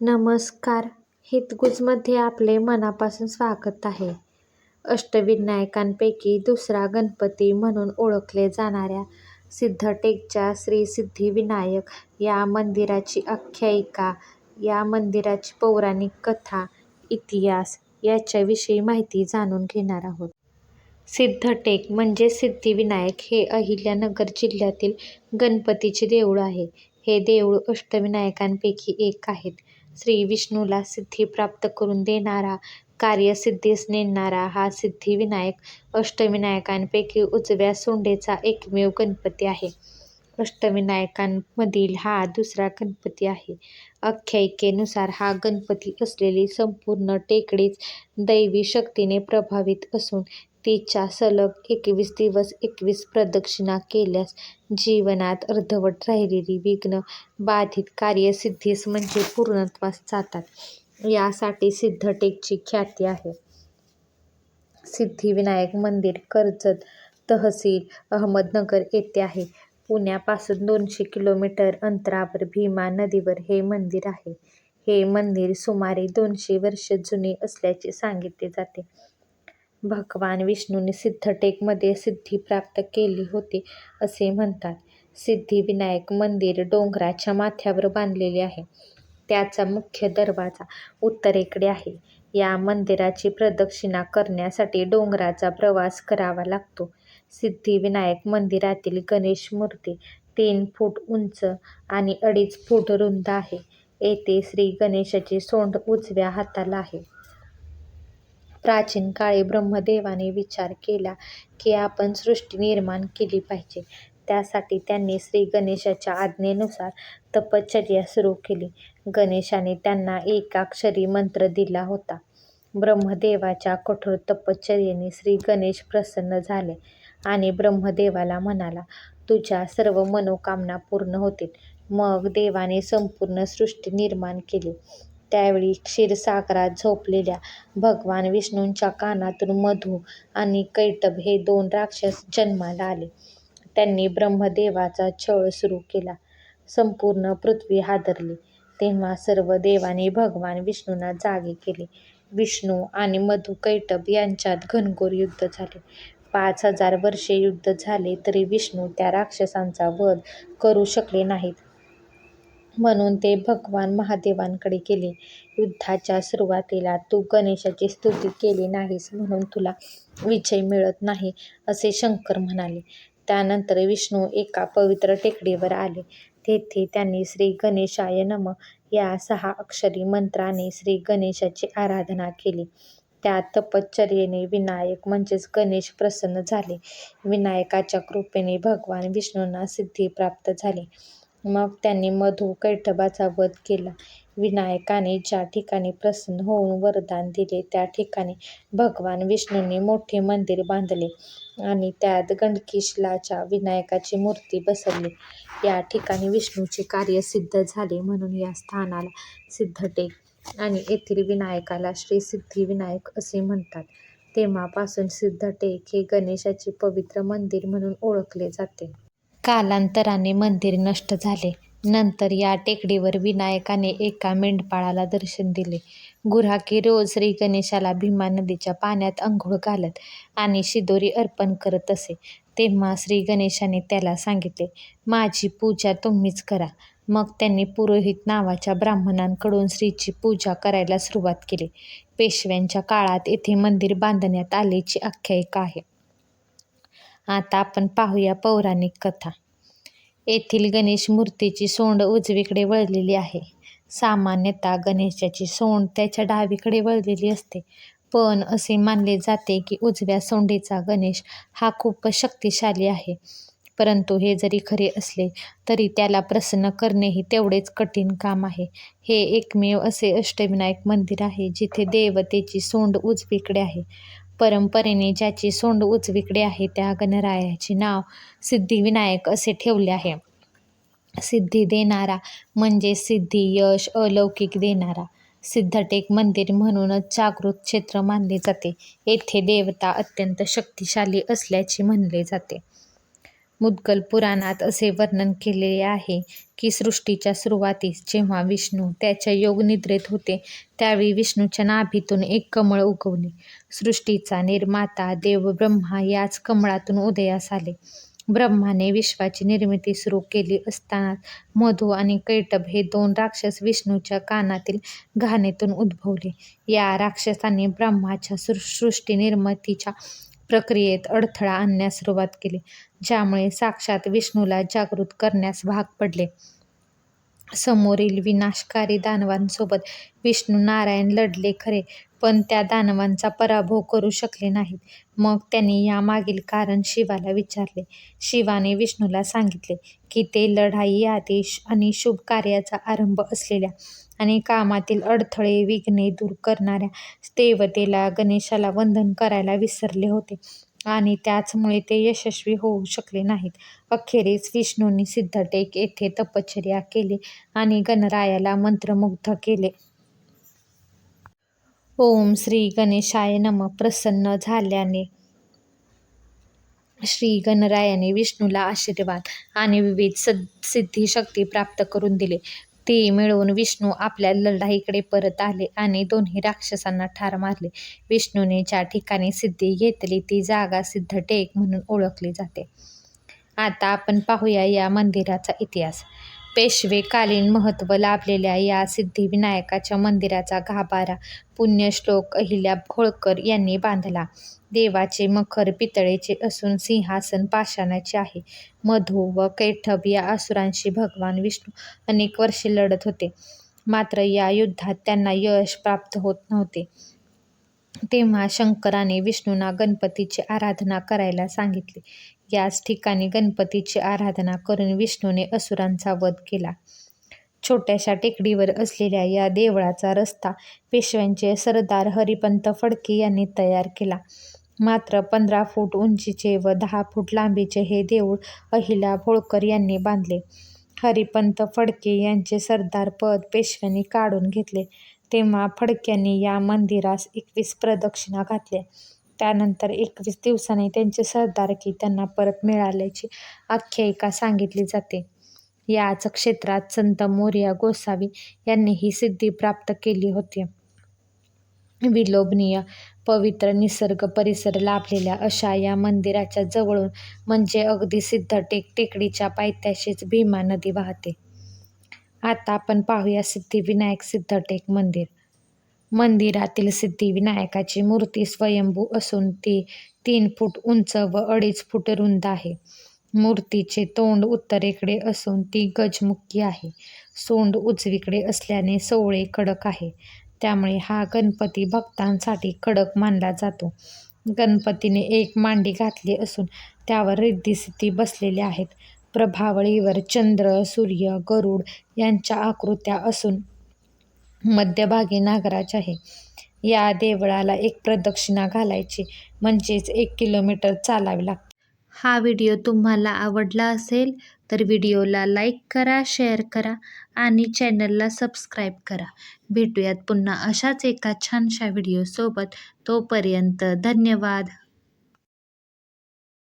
नमस्कार हितगुजमध्ये आपले मनापासून स्वागत आहे. अष्टविनायकांपैकी दुसरा गणपती म्हणून ओळखले जाणाऱ्या सिद्धटेकच्या श्री सिद्धिविनायक या मंदिराची आख्यायिका, या मंदिराची पौराणिक कथा, इतिहास याच्याविषयी माहिती जाणून घेणार आहोत. सिद्धटेक म्हणजे सिद्धिविनायक हे अहिल्यानगर जिल्ह्यातील गणपतीचे देऊळ आहे. हे देऊळ अष्टविनायकांपैकी एक आहेत. श्री विष्णूला सिद्धी प्राप्त करून देणारा, कार्यसिद्धीस नेणारा हा सिद्धिविनायक अष्टविनायकांपैकी उजव्या सोंडेचा एकमेव गणपती आहे. अष्टविनायकांमधील हा दुसरा गणपती आहे. आख्यायिकेनुसार हा गणपती असलेली संपूर्ण टेकडीच दैवी शक्तीने प्रभावित असून तिच्या सलग एकवीस दिवस एकवीस प्रदक्षिणा केल्यास जीवनात अर्धवट राहिलेली विघ्न बाधित कार्यसिद्धीस म्हणजे पूर्णत्वास जातात, यासाठी सिद्धटेकची ख्याती आहे. सिद्धिविनायक मंदिर कर्जत तहसील, अहमदनगर येथे आहे. पुण्यापासून दोनशे किलोमीटर अंतरावर भीमा नदीवर हे मंदिर आहे. हे मंदिर सुमारे दोनशे वर्षे जुने असल्याचे सांगितले जाते. भगवान विष्णूने सिद्धटेकमध्ये सिद्धी प्राप्त केली होती असे म्हणतात. सिद्धिविनायक मंदिर डोंगराच्या माथ्यावर बांधलेले आहे. त्याचा मुख्य दरवाजा उत्तरेकडे आहे. या मंदिराची प्रदक्षिणा करण्यासाठी डोंगराचा प्रवास करावा लागतो. सिद्धिविनायक मंदिरातील गणेश मूर्ती तीन फूट उंच आणि अडीच फूट रुंद आहे. येथे श्री गणेशाची सोंड उजव्या हाताला आहे. प्राचीन काळी ब्रह्मदेवाने विचार केला की आपण सृष्टी निर्माण केली पाहिजे. त्यासाठी त्यांनी श्री गणेशाच्या आज्ञेनुसार तपश्चर्या सुरू केली. गणेशाने त्यांना एकाक्षरी मंत्र दिला होता. ब्रह्मदेवाच्या कठोर तपश्चर्येने श्री गणेश प्रसन्न झाले आणि ब्रह्मदेवाला म्हणाला, तुझ्या सर्व मनोकामना पूर्ण होतील. मग देवाने संपूर्ण सृष्टी निर्माण केली. त्यावेळी क्षीरसागरात झोपलेल्या भगवान विष्णूंच्या कानातून मधु आणि कैटभ हे दोन राक्षस जन्माला आले. त्यांनी ब्रह्मदेवाचा छळ सुरू केला. संपूर्ण पृथ्वी हादरली. तेव्हा सर्व देवांनी भगवान विष्णूंना जागे केले. विष्णू आणि मधु कैटभ यांच्यात घनघोर युद्ध झाले. पाच हजार वर्षे युद्ध झाले तरी विष्णू त्या राक्षसांचा वध करू शकले नाहीत. म्हणून ते भगवान महादेवांकडे गेले. युद्धाच्या सुरुवातीला तू गणेशाची स्तुती केली नाहीस म्हणून तुला विजय मिळत नाही असे शंकर म्हणाले. त्यानंतर विष्णू एका पवित्र टेकडीवर आले. तेथे त्यांनी श्री गणेशाय नमः या सहा अक्षरी मंत्राने श्री गणेशाची आराधना केली. त्या तपश्चर्येने विनायक म्हणजेच गणेश प्रसन्न झाले. विनायकाच्या कृपेने भगवान विष्णूंना सिद्धी प्राप्त झाली. मग त्यांनी मधु कैटभाचा वध केला. विनायकाने ज्या ठिकाणी प्रसन्न होऊन वरदान दिले त्या ठिकाणी भगवान विष्णूंनी मोठे मंदिर बांधले आणि त्यात गणकिशलाच्या विनायकाची मूर्ती बसवली. या ठिकाणी विष्णूचे कार्य सिद्ध झाले म्हणून या स्थानाला सिद्धटेक आणि येथील विनायकाला श्री सिद्धिविनायक असे म्हणतात. तेव्हापासून सिद्धटेक हे गणेशाचे पवित्र मंदिर म्हणून ओळखले जाते. कालांतराने मंदिर नष्ट झाले. नंतर या टेकडीवर विनायकाने एका मेंढपाळाला दर्शन दिले. गुऱ्हाकी रोज श्री गणेशाला भीमा नदीच्या पाण्यात आंघोळ घालत आणि शिदोरी अर्पण करत असे. तेव्हा श्री गणेशाने त्याला सांगितले, माझी पूजा तुम्हीच करा. मग त्यांनी पुरोहित नावाच्या ब्राह्मणाकडून श्रीची पूजा करायला सुरुवात केली. पेशव्यांच्या काळात येथे मंदिर बांधण्यात आल्याची आख्यायिका आहे. आता आपण पाहूया पौराणिक कथा. येथील गणेश मूर्तीची सोंड उजवीकडे वळलेली आहे. सामान्यतः गणेशाची सोंड त्याच्या डावीकडे वळलेली असते. पण असे मानले जाते की उजव्या सोंडीचा गणेश हा खूपच शक्तिशाली आहे. परंतु हे जरी खरे असले तरी त्याला प्रसन्न करणेही तेवढेच कठीण काम आहे. हे एकमेव असे अष्टविनायक मंदिर आहे जिथे देवतेची सोंड उजवीकडे आहे. परंपरेने ज्याची सोंड उजवीकडे आहे त्या गणरायाचे नाव सिद्धिविनायक असे ठेवले आहे. सिद्धी देणारा म्हणजे सिद्धी, यश, अलौकिक देणारा. सिद्धटेक मंदिर म्हणूनच जागृत क्षेत्र मानले जाते. येथे देवता अत्यंत शक्तिशाली असल्याचे म्हणले जाते. मुद्गल पुराणात असे वर्णन केलेले आहे की सृष्टीच्या सुरुवातीस जेव्हा विष्णू त्याच्या योगनिद्रेत होते त्यावेळी विष्णूच्या नाभीतून एक कमळ उगवले. सृष्टीचा निर्माता देव ब्रह्मा याच कमळातून उदयास आले. ब्रह्माने विश्वाची निर्मिती सुरू केली असतानाच मधु आणि कैटभ हे दोन राक्षस विष्णूच्या कानातील घाणेतून उद्भवले. या राक्षसांनी ब्रह्माच्या सृष्टी निर्मितीच्या प्रक्रियेत अडथळा आणण्यास सुरुवात केली, ज्यामुळे साक्षात विष्णूला जागृत करण्यास भाग पडले. समोरील विनाशकारी दानवांसोबत विष्णू नारायण लढले खरे, पण त्या दानवांचा पराभव करू शकले नाहीत. मग त्यांनी यामागील कारण शिवाला विचारले. शिवाने विष्णूला सांगितले की ते लढाई, आदेश आणि शुभ कार्याचा आरंभ असलेल्या आणि कामातील अडथळे, विघ्ने दूर करणाऱ्या देवतेला गणेशाला वंदन करायला विसरले होते आणि त्याचमुळे ते यशस्वी होऊ शकले नाहीत. अखेरीस विष्णूंनी सिद्धटेक येथे तपश्चर्या केली आणि गणरायाला मंत्रमुग्ध केले. ओम श्री गणेशाय नमः प्रसन्न झाल्याने श्री गणरायाने विष्णूला आशीर्वाद आणि विविध सिद्धिशक्ती प्राप्त करून दिले. ती मिळवून विष्णू आपल्या लढाईकडे परत आले आणि दोन्ही राक्षसांना ठार मारले. विष्णूने ज्या ठिकाणी सिद्धी घेतली ती जागा सिद्धटेक म्हणून ओळखली जाते. आता आपण पाहूया या मंदिराचा इतिहास. पेशवेकालीन महत्त्व लाभलेल्या या सिद्धिविनायकाच्या मंदिराचा गाभारा पुण्यश्लोक अहिल्या होळकर यांनी बांधला. देवाचे मखर पितळेचे असून सिंहासन पाषाणाचे आहे. मधू व कैटभ या असुरांशी भगवान विष्णू अनेक वर्षे लढत होते, मात्र या युद्धात त्यांना यश प्राप्त होत नव्हते. तेव्हा शंकराने विष्णूंना गणपतीची आराधना करायला सांगितले. याच ठिकाणी गणपतीची आराधना करून विष्णूने असुरांचा वध केला. छोट्याशा टेकडीवर असलेल्या या देवळाचा रस्ता पेशव्यांचे सरदार हरिपंत फडके यांनी तयार केला. मात्र पंधरा फूट उंचीचे व दहा फूट लांबीचे हे देऊळ अहिला होळकर यांनी बांधले. हरिपंत फडके यांचे सरदार पद पेशव्यांनी काढून घेतले. तेव्हा फडक्यांनी या मंदिरास एकवीस प्रदक्षिणा घातल्या. त्यानंतर एकवीस दिवसांनी त्यांची सरदारकी त्यांना परत मिळाल्याची आख्यायिका सांगितली जाते. याच क्षेत्रात संत मोरया गोसावी यांनी ही सिद्धी प्राप्त केली होती. विलोभनीय पवित्र निसर्ग परिसर लाभलेल्या अशा या मंदिराच्या जवळून म्हणजे अगदी सिद्धटेक टेकडीच्या पायथ्याशीच भीमा नदी वाहते. आता आपण पाहूया सिद्धिविनायक सिद्धटेक मंदिर. मंदिरातील सिद्धिविनायकाची मूर्ती स्वयंभू असून ती तीन फूट उंच व अडीच फूट रुंद आहे. मूर्तीचे तोंड उत्तरेकडे असून ती गजमुखी आहे. सोंड उजवीकडे असल्याने सोवळे कडक आहे. त्यामुळे हा गणपती भक्तांसाठी कडक मानला जातो. गणपतीने एक मांडी घातली असून त्यावर रिद्धी-सिद्धी बसलेल्या आहेत. प्रभावळीवर चंद्र, सूर्य, गरुड यांच्या आकृत्या असून मध्यभागी नागराज आहे. या देवळाला एक प्रदक्षिणा घालायची म्हणजेच एक किलोमीटर चालावे लागते. हा व्हिडिओ तुम्हाला आवडला असेल तर व्हिडिओला लाईक करा, शेअर करा आणि चॅनलला सबस्क्राईब करा. भेटूयात पुन्हा अशाच एका छानशा व्हिडिओसोबत. तोपर्यंत धन्यवाद.